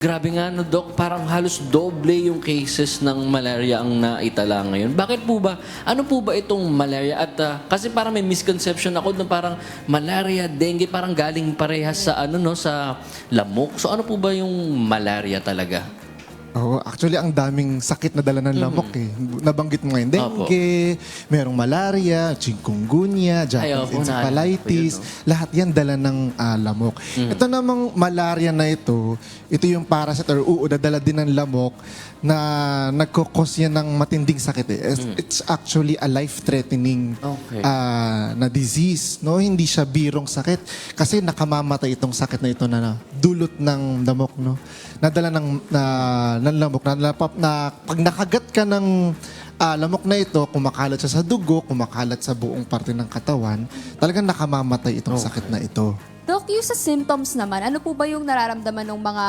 Grabe nga no, Doc. Parang halos doble yung cases ng malaria ang naitala ngayon. Bakit po ba? Ano po ba itong malaria? At ah, kasi parang may misconception ako na parang malaria, dengue, parang galing parehas sa ano no, sa lamok. So ano po ba yung malaria talaga? Oo, actually ang daming sakit na dala ng lamok eh. Nabanggit mo ngayon, dengue, merong malaria, chikungunya, Japanese opo, encephalitis, naalala ko lahat yan dala ng ah, lamok. Ito namang malaria na ito, ito yung parasite or uod na dala din ng lamok na nagkukos yan ng matinding sakit eh. It's, it's actually a life-threatening Okay. ah, na disease, no? Hindi siya birong sakit kasi nakamamatay itong sakit na ito na, na dulot ng lamok, no? Nadala ng na, ng lamok na, na, na pag nakagat ka ng ah, lamok na ito, kumakalat siya sa dugo, kumakalat sa buong parte ng katawan, talagang nakamamatay itong sakit na ito. Doc, yung sa symptoms naman, ano po ba yung nararamdaman ng mga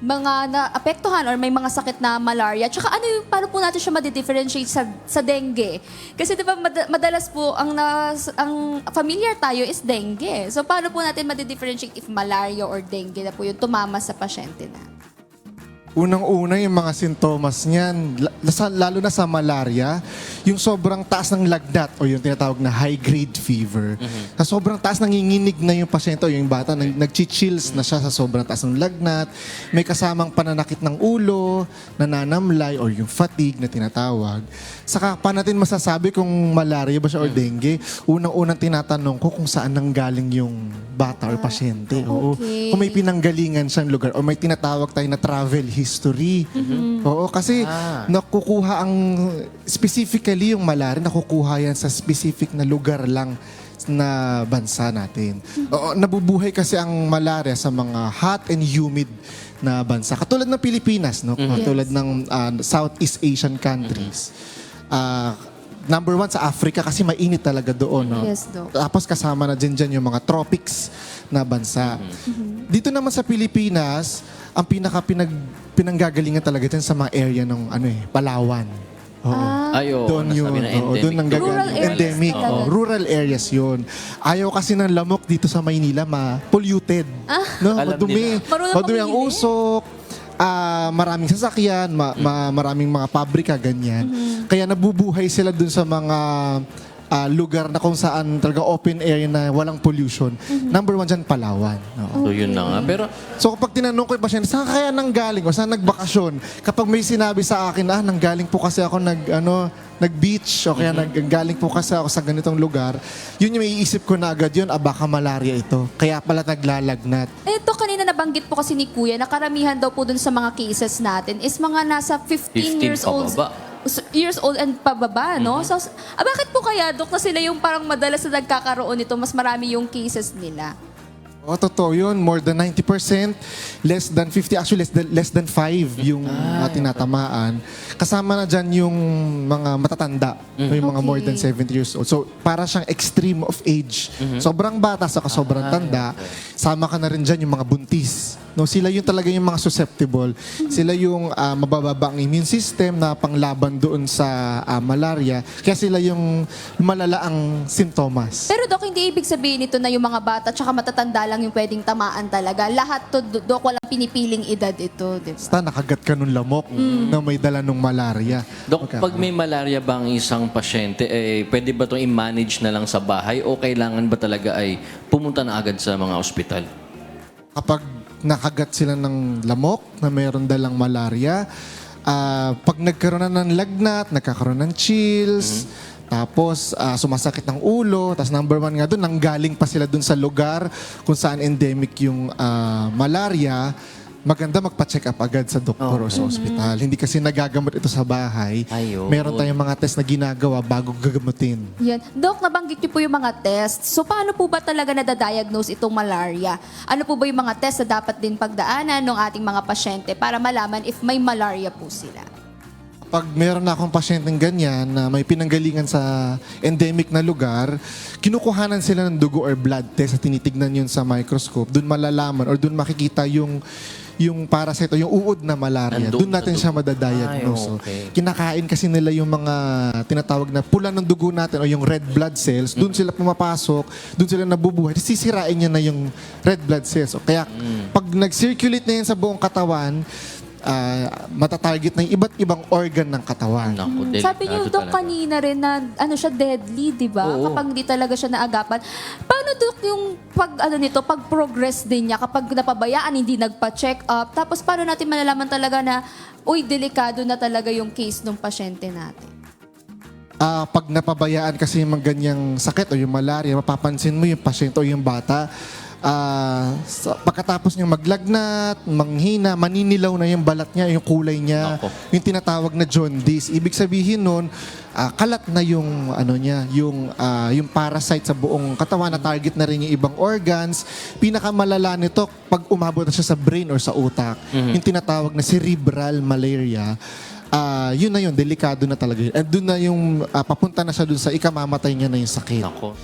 mga naapektuhan or may mga sakit na malaria? Tsaka ano yung, paano po natin siya ma-differentiate sa, sa dengue? Kasi di ba mad- madalas po, ang, nas, ang familiar tayo is dengue. So paano po natin ma-differentiate if malaria or dengue na po yung tumama sa pasyente na? Unang-una yung mga sintomas niyan, lalo na sa malaria, yung sobrang taas ng lagnat o yung tinatawag na high-grade fever. Sa sobrang taas, nanginginig na yung pasyente o yung bata, nag- nag-chills na siya sa sobrang taas ng lagnat. May kasamang pananakit ng ulo, nananamlay or yung fatigue na tinatawag. Saka pa natin masasabi kung malaria ba siya or dengue, unang-unang tinatanong ko kung saan nanggaling yung bata or pasyente. Oo. Okay. Kung may pinanggalingan siyang lugar o may tinatawag tayo na travel history. Oo, kasi Ah. nakukuha ang specifically yung malaria, nakukuha yan sa specific na lugar lang na bansa natin. Oo, nabubuhay kasi ang malaria sa mga hot and humid na bansa. Katulad ng Pilipinas, no? Katulad Yes. ng ah, Southeast Asian countries. Ah, number one sa Africa kasi mainit talaga doon, no? Yes, Doc. Tapos kasama na din dyan yung mga tropics na bansa. Dito naman sa Pilipinas, ang pinaka pinag, pinanggagalingan talaga dyan sa mga area ng ano eh, Palawan. Oo. Ah, Ay, oo, doon yun. na Oo, doon nanggagaling. Rural areas endemic. Oo, rural areas yun. Ayaw kasi ng lamok dito sa Maynila, ma-polluted. No? Alam Madumi. nila. Marunong Madumi ang mamili. usok. ah, maraming sasakyan, ma- ma- maraming mga pabrika, ganyan. Kaya nabubuhay sila dun sa mga ah, lugar na kung saan talaga open area na walang pollution. Number one dyan, Palawan. Oo. So yun na nga. Pero So kapag tinanong ko yung pasyente, saan kaya nanggaling o saan nagbakasyon? Kapag may sinabi sa akin, ah, nanggaling po kasi ako nag, ano, nag-beach o kaya nanggaling po kasi ako sa ganitong lugar, yun yung maiisip ko na agad yun, ah, baka malaria ito. Kaya pala naglalagnat. Ito kanina nabanggit po kasi ni Kuya na karamihan daw po dun sa mga cases natin is mga nasa 15, 15 years old pababa. Years old and pababa, no? So, ah, bakit po kaya, Dok, na sila yung parang madalas na nagkakaroon nito, mas marami yung cases nila? O, totoo yun. More than 90%, less than 50, actually less than, less than 5 yung ah, tinatamaan. Kasama na dyan yung mga matatanda, o yung mga Okay. more than 70 years old. So, para siyang extreme of age. Sobrang bata sa sobrang tanda. Sama ka na rin dyan yung mga buntis. No, sila yung talaga yung mga susceptible. Sila yung ah, mabababa ang immune system na panglaban doon sa ah, malaria. Kaya sila yung malala ang sintomas. Pero Dok, hindi ibig sabihin nito na yung mga bata tsaka matatanda lang yung pwedeng tamaan talaga. Lahat to, Dok, walang pinipiling edad ito, di ba? Basta nakagat ka nung lamok na may dala nung malaria. Dok, Okay. pag may malaria ba ang isang pasyente, eh, pwede ba itong i-manage na lang sa bahay o kailangan ba talaga ay pumunta na agad sa mga ospital? Kapag nakagat sila ng lamok na mayroon dalang malaria, ah, pag nagkaroon na ng lagnat, nagkakaroon ng chills, tapos ah, sumasakit ng ulo, tapos number one nga doon, nanggaling pa sila doon sa lugar kung saan endemic yung ah, malaria, maganda magpa-check up agad sa doktor o sa ospital. Hindi kasi nagagamot ito sa bahay. Ayun. Meron tayong mga test na ginagawa bago gagamutin. Yan. Dok, nabanggit niyo po yung mga test. So, paano po ba talaga nadadiagnose itong malaria? Ano po ba yung mga test na dapat din pagdaanan ng ating mga pasyente para malaman if may malaria po sila? Pag meron na akong pasyenteng ganyan na may pinanggalingan sa endemic na lugar, kinukuhanan sila ng dugo or blood test at tinitignan yun sa microscope. Doon malalaman or doon makikita yung yung parasite o yung uod na malaria. Nandun Doon natin siya madadiagnose. Ay, okay. Kinakain kasi nila yung mga tinatawag na pula ng dugo natin o yung red blood cells. Doon sila pumapasok, doon sila nabubuhay. Sisirain niya na yung red blood cells. O Kaya pag nag-circulate na yan sa buong katawan, ah, matatarget na yung iba't ibang organ ng katawan. Naku, Mm, Sabi niyo, delikado Dok, talaga. kanina rin na ano siya, deadly, di ba? Oo. Kapag hindi talaga siya naagapan. Paano, Dok, yung pag, ano nito, pag-progress din niya, kapag napabayaan, hindi nagpa-check up, tapos paano natin malalaman talaga na, uy, delikado na talaga yung case ng pasyente natin? Ah, pag napabayaan kasi yung mga ganyang sakit o yung malaria, mapapansin mo yung pasyente o yung bata, sa- pagkatapos niyang maglagnat, manghina, maninilaw na yung balat niya, yung kulay niya, Nako. yung tinatawag na jaundice. Ibig sabihin nun, ah, kalat na yung ano niya, yung ah, yung parasite sa buong katawan na target na rin yung ibang organs. Pinakamalala nito pag umabot na siya sa brain or sa utak, yung tinatawag na cerebral malaria. Ah, yun na yun, delikado na talaga yun. And doon na yung ah, papunta na siya doon sa ikamamatay niya na yung sakit. Nako.